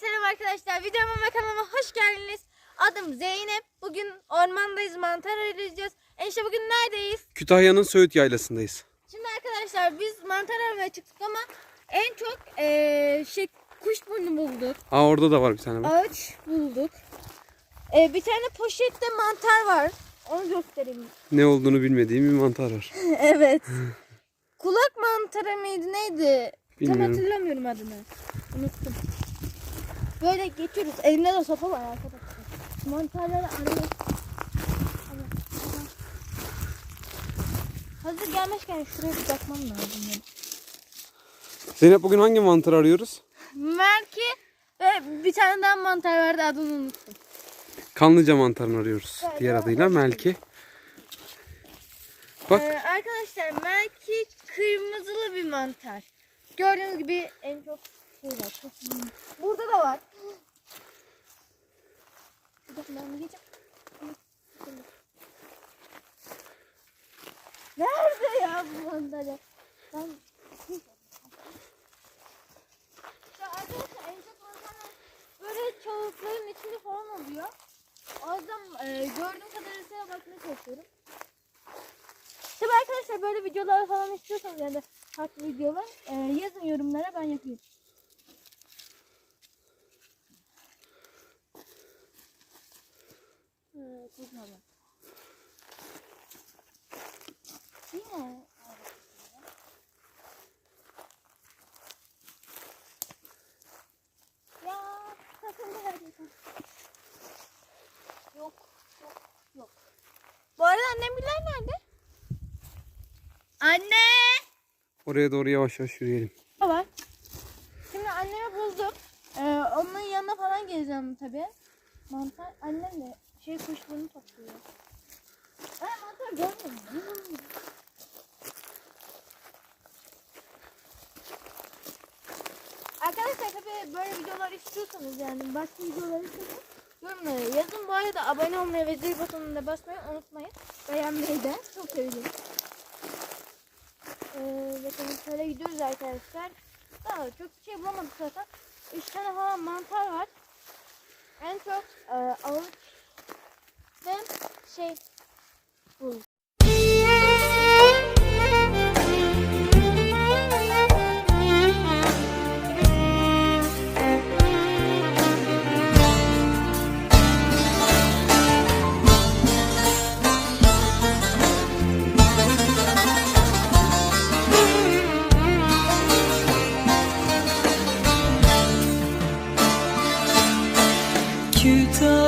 Selam arkadaşlar, videoma ve kanalıma hoş geldiniz. Adım Zeynep. Bugün ormandayız, mantar arayacağız. Enişte bugün neredeyiz? Kütahya'nın Söğüt Yaylası'ndayız. Şimdi arkadaşlar biz mantar aramaya çıktık ama en çok eee şey kuş burnu bulduk. Aa orada da var bir tane bak. Ağaç bulduk. Eee, bir tane poşette mantar var. Onu göstereyim. Ne olduğunu bilmediğim bir mantar var. evet. Kulak mantarı mıydı neydi? Tam Bilmiyorum. hatırlamıyorum adını. Unuttum. Böyle geçiyoruz. Elimde de sopa var arkadaşlar. Mantarları aha. Hazır gelmişken şuraya bir bakmam lazım. benim. Zeynep bugün hangi mantar arıyoruz? Merki ve bir tane daha mantar vardı adını unuttum. Kanlıca mantarını arıyoruz. Evet, Diğer adıyla Melki. Bak Ee, arkadaşlar Merki kırmızılı bir mantar. Gördüğünüz gibi en çok şey var. Burada da var. Şurada ben bir geçeyim. Nerede ya bu mantar ya? Ben İşte arkadaşlar en çok mantarlar böyle çavukların içinde falan oluyor. O e, gördüğüm kadarıyla bakmaya çalışıyorum. Tabii arkadaşlar böyle videolar falan istiyorsanız yani farklı videolar e, yazın yorumlara ben yapayım. Güzel. Yine ya her yerden. Yok, yok, yok. Bu arada annemler nerede? Anne! oraya doğru yavaş yavaş yürüyelim. Var. Şimdi annemi buldum. Ee, onun yanına falan geleceğim tabii. Mantar annem de şey kuşlarını topluyor. Ben mantar görmedim. Arkadaşlar tabii böyle videolar istiyorsanız yani başka videolar istiyorsanız yorumlara yazın. Bu arada abone olmayı ve zil butonuna basmayı unutmayın. Beğenmeyi de çok sevinirim. Ee, bakalım şöyle gidiyoruz arkadaşlar. Daha çok bir şey bulamadık zaten. 3 tane falan mantar var. En çok e, avuç ve şey bu. Kütahya